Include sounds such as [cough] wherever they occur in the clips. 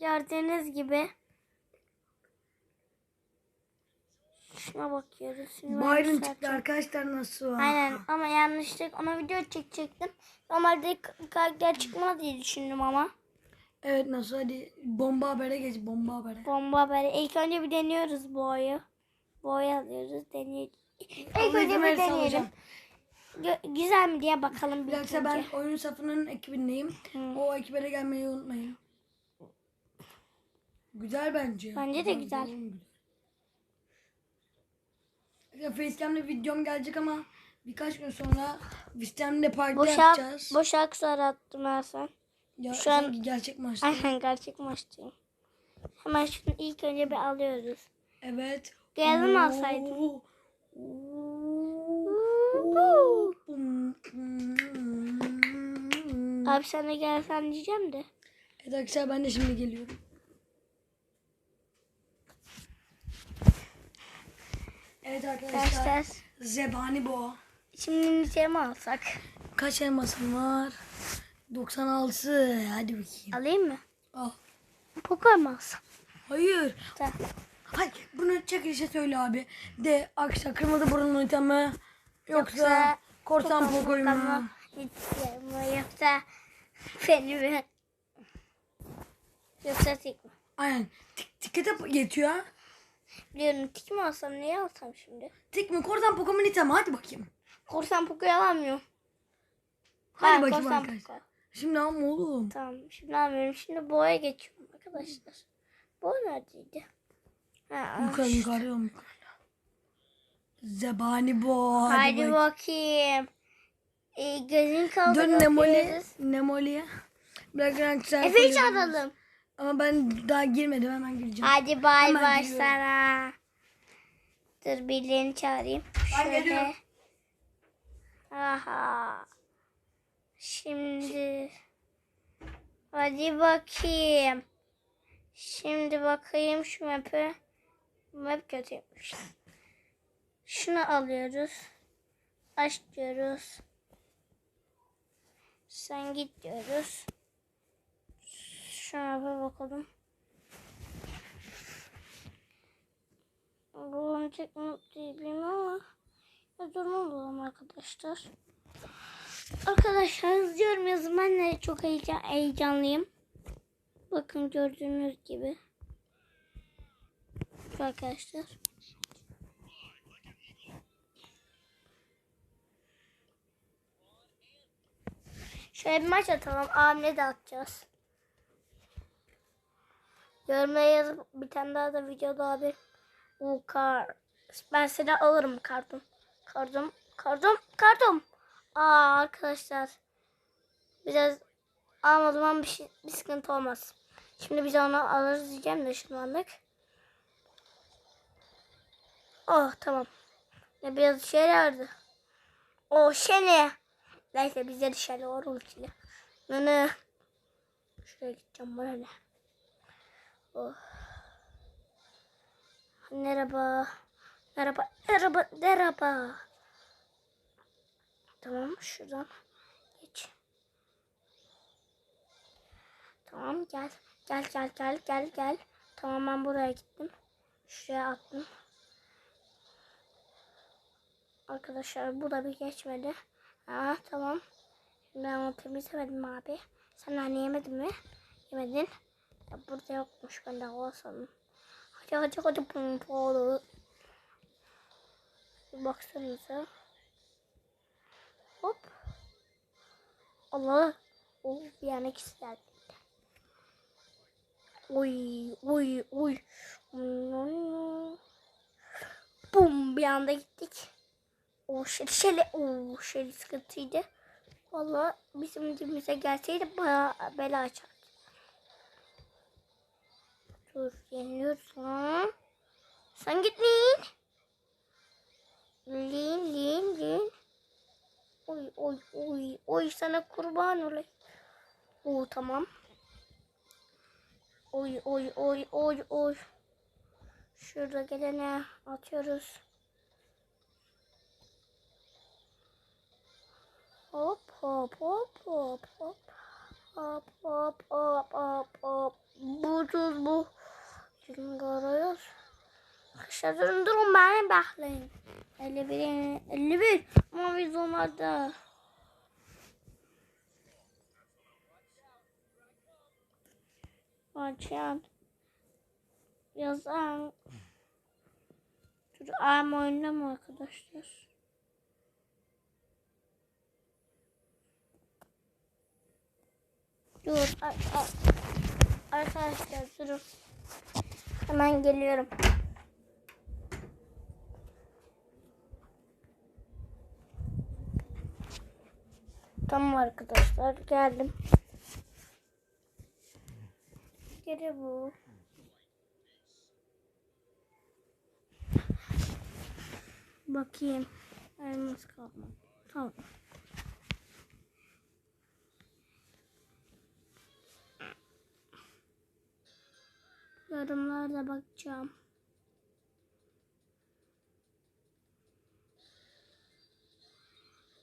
Gördüğünüz gibi. Şuna bakıyoruz. Şimdi Byron çıktı arkadaşlar nasıl? Aynen ama yanlışlık ona video çekecektim. Normalde karakter çıkmaz diye düşündüm ama. Evet nasıl hadi bomba habere geç bomba habere. Bomba böyle. İlk önce bir deniyoruz bu oyu. Bu oyu alıyoruz. Deniyoruz. İlk önce bir deneyelim. Gö- güzel mi diye bakalım bir dakika ben oyun safının ekibindeyim. O ekibe de gelmeyi unutmayın. Güzel bence. Bence de güzel. Ya Facecam'de videom gelecek ama birkaç gün sonra Facecam'de parti Boşak, yapacağız. boşak sarı attım ben sen. ya, şu an- gerçek [laughs] maçta. Aynen gerçek maçtayım. Hemen şunu ilk önce bir alıyoruz. Evet. Geldim Oo. alsaydım. Abi sen de gelsen diyeceğim de. Evet arkadaşlar ben de şimdi geliyorum. Evet arkadaşlar. Zebani bu. şimdi nice mi alsak? Kaç elmasın var? 96. Hadi bakayım. Alayım mı? Al. Mu alsam? Hayır. Tamam. Hayır. Bunu çekilişe söyle abi. De akşam kırmızı burunlu item mi? Yoksa, Yoksa korsan pokoy mu? Yoksa beni mi? Yoksa tik mi? Aynen. Tik, tikete geçiyor ha. Biliyorum tik mi alsam niye alsam şimdi? Tik mi? Korsan Pokemon item? Hadi bakayım. Korsan poker alamıyorum. Hadi Ha, bakayım korsan arkadaşlar. poker. Şimdi ama oğlum. Tamam şimdi almıyorum. Şimdi boya geçiyorum arkadaşlar. Boya neredeydi? Ha, Yukarı yukarı yukarı. Zebani bu. Hadi, Hadi bak. bakayım. Ee, gözün kaldı. Dön Nemoli. bakıyoruz. Nemoli'ye. Bırak arkadaşlar. Efe'yi çağıralım. Ama ben daha girmedim hemen gireceğim. Hadi bay Hemen bay geliyorum. sana. Dur birilerini çağırayım. Ben Şöyle. geliyorum. Aha. Şimdi. Hadi bakayım. Şimdi bakayım şu map'e. Map kötüymüş. Şunu alıyoruz. Aç diyoruz. Sen git diyoruz. Şu map'e bakalım. Bu önceki map değil ama. Durma bulalım arkadaşlar. Arkadaşlar izliyorum yazın. Ben de çok heyecan, heyecanlıyım. Bakın gördüğünüz gibi. Arkadaşlar. Şöyle bir maç atalım. Amle de atacağız. Yorumlara yazıp bir tane daha da video daha bir o kar. Ben seni alırım kardım. Kardım. Kardım. Kardım. Aa arkadaşlar. Biraz ama bir, şey, bir sıkıntı olmaz. Şimdi biz onu alırız diyeceğim de şunu aldık. Oh tamam. Ne biraz şey vardı. O şene. Neyse bizde de şöyle var ultiyle. Ne ne. Şuraya gideceğim böyle. Oh. Merhaba. Merhaba. Merhaba. Merhaba. Tamam şuradan geç. Tamam gel. Gel gel gel gel gel. Tamam ben buraya gittim. Şuraya attım. Arkadaşlar bu da bir geçmedi. Ha tamam. Ben onu temizlemedim abi. Sen hani yemedin mi? Yemedin. Ya burada yokmuş ben de sandım. Hadi hadi hadi pompalı. Baksanıza. Hop. Allah. Oh, bir ikisi geldi. Oy oy oy. Bum bir anda gittik. O şöyle şöyle o şöyle sıkıntıydı. Vallahi bizim dibimize gelseydi bayağı bela açardı. Dur yeniliyorsun. Sen git Lin. Lin Lin Lin. Oy oy oy oy sana kurban olayım. Oo tamam. Oy oy oy oy oy. Şurada gelene atıyoruz. Hop hop hop hop hop. Hop hop hop hop hop. Bu arkadaşlar bu arıyor. Arkadaşlar durun durun beni bekleyin. 51 51 ama biz onlarda. Açan. Yazan. Dur ayağım oynama arkadaşlar. Dur. Ay, ay. Arkadaşlar durun. Hemen geliyorum. Tamam arkadaşlar geldim. Geri bu. Bakayım. Elmas kalmadı. Tamam. Yorumlarda bakacağım.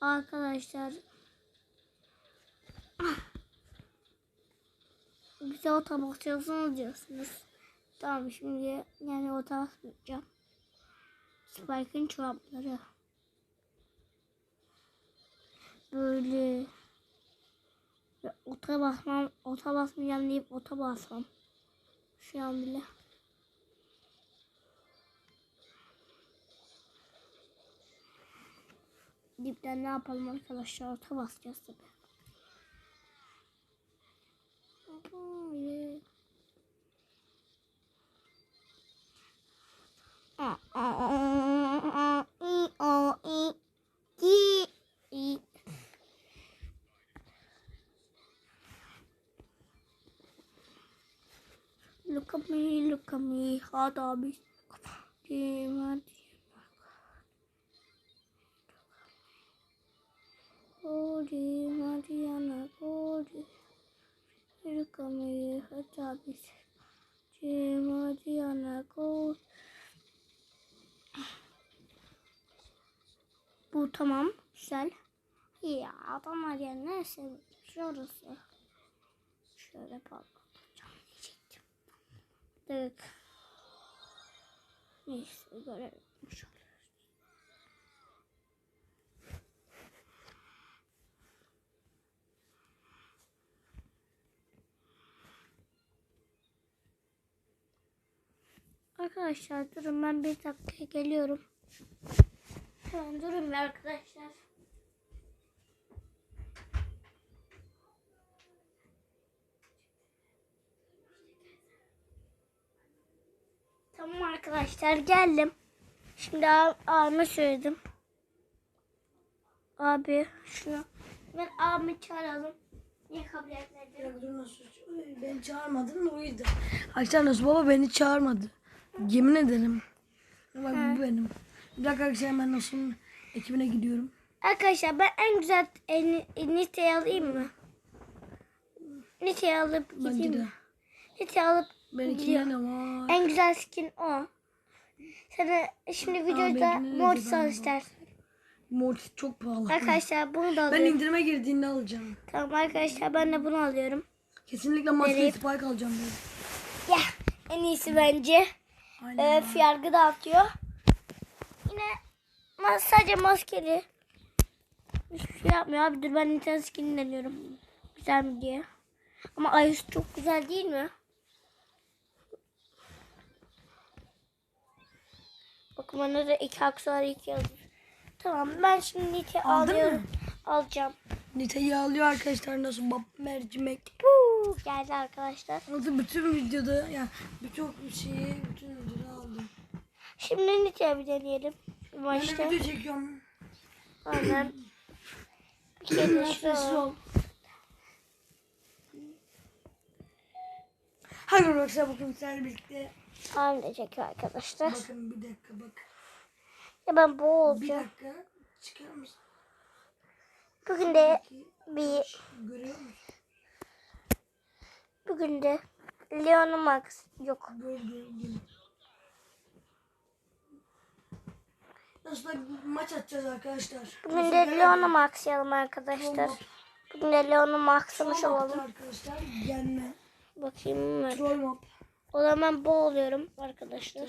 Arkadaşlar bize o tabakçasını diyorsunuz. Tamam şimdi yani o basmayacağım. Spike'ın çorapları. Böyle ve ota basmam, ota basmayacağım deyip ota basmam. Şu an bile. Dipten ne yapalım arkadaşlar? Ota basacağız tabi. Hot abi. Cody, Mariana, me, hot abi. Mariana, Cody. Bu tamam, güzel. Ya adamlar ya neyse şurası. Şöyle patlatacağım diyecektim. Dık. Neyse görelim. Arkadaşlar durun ben bir dakika geliyorum. Tamam durun arkadaşlar. Tamam arkadaşlar geldim. Şimdi abime söyledim. Abi şunu ben abimi çağıralım. Niye kabul etmedi? Ya dur nasıl? Beni çağırmadın o yüzden. Arkadaşlar nasıl baba beni çağırmadı. Yemin ederim. Bak bu benim. Bir dakika arkadaşlar hemen Nasuh'un ekibine gidiyorum. Arkadaşlar ben en güzel en, en Nite'yi alayım mı? Nite'yi alıp gideyim de. mi? Nite'yi alıp Benimkinde ne var? en güzel skin o. Sana şimdi videoda benimkinde de Mortis galiba. al istersen. Mortis çok pahalı. Arkadaşlar bunu da Ben alıyorum. indirime girdiğinde alacağım. Tamam arkadaşlar ben de bunu alıyorum. Kesinlikle maske Vereyim. spike alacağım ben. Ya en iyisi bence. Aynen. Ee, fiyargı dağıtıyor. Yine mas sadece maskeli. Hiçbir şey yapmıyor abi. Dur ben Nintendo skin'i deniyorum. Güzel mi diye. Ama Ayus çok güzel değil mi? Da iki aksesuar iki yazıyor. Tamam ben şimdi Nite Aldın alıyorum. mı? Alacağım. Nite'yi alıyor arkadaşlar nasıl bab mercimek. Puu, geldi arkadaşlar. Nasıl bütün videoda yani birçok şeyi bütün videoda aldım. Şimdi Nite'ye bir deneyelim. Şu Ben başta. de video çekiyorum. Aynen. [clears throat] Bir kere. Hadi arkadaşlar bakın sizlerle birlikte. Abim de çekiyor arkadaşlar. Bakın bir dakika bak. Ya ben bu Bir olacağım. dakika. Çıkar mısın? Bugün de bir. Görüyor musun? bugün de Leon Max yok. Nasıl da maç atacağız arkadaşlar. Bugün de? Leon'u maxlayalım arkadaşlar. Bugün de Leon'u maxlamış olalım. arkadaşlar. Gelme. Bakayım mı? Troll map. O zaman bu oluyorum arkadaşlar.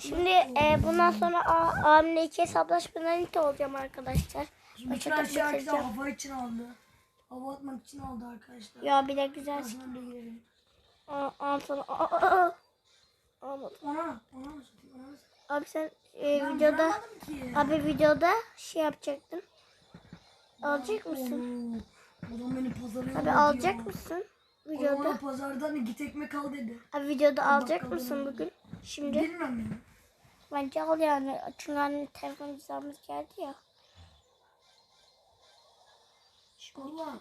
Şimdi e, bundan sonra abimle iki hesaplaşmadan it olacağım arkadaşlar. Bütün her şey arkadaşlar hava için aldı. Hava atmak için aldı arkadaşlar. Ya bir de güzel. Ağzına bile girelim. Aa, al sana. Aa, aa, aa. Almadım. Ona, ona mı satayım? Ona mı satayım? Abi sen e, Ben videoda abi videoda şey yapacaktın. Alacak mısın? Oo, Adam beni pazara Abi yolladı alacak ya. mısın Adam videoda? bana pazardan git ekmek al dedi. Abi videoda alacak mısın bugün? Şimdi Bilmem ya. bence al yani. Çünkü anne telefon cüzdanımız geldi ya. Allah.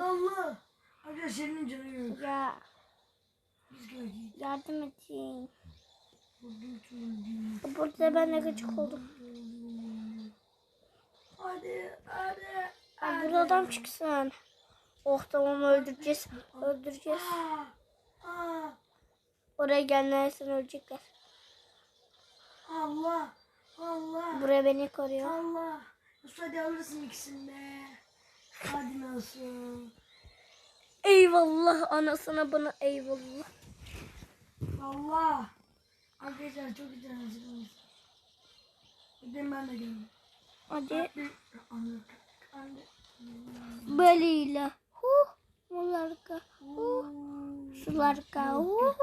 Allah. Arkadaşlar senin canı yok. Ya Biz yardım edin. Burada ben de gıcık oldum. Hadi hadi. Abi burada adam çıksın. Oh tamam öldüreceğiz. Öldüreceğiz. Oraya gelmezsen ölecekler. Allah. Allah. Buraya beni koruyor. Allah. Hadi alırsın ikisini de. Hadi nasıl? Eyvallah anasına bana eyvallah. Allah. Arkadaşlar çok güzel hazırlamış. Gidin ben de geldim. Hadi. Anne. beliyle. Huh. Mularka. Huh. Sularka. Huh.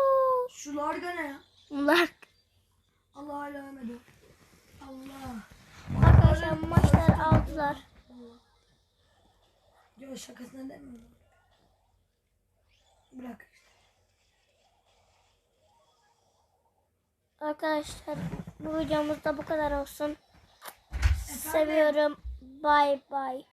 Şular ne ya? Mularka. Allah hala ölmedi. Allah. Arkadaşlar maçlar aldılar. Yo şakasına demiyorum. Bırak. Arkadaşlar bu videomuz da bu kadar olsun. Seviyorum. Bye bye.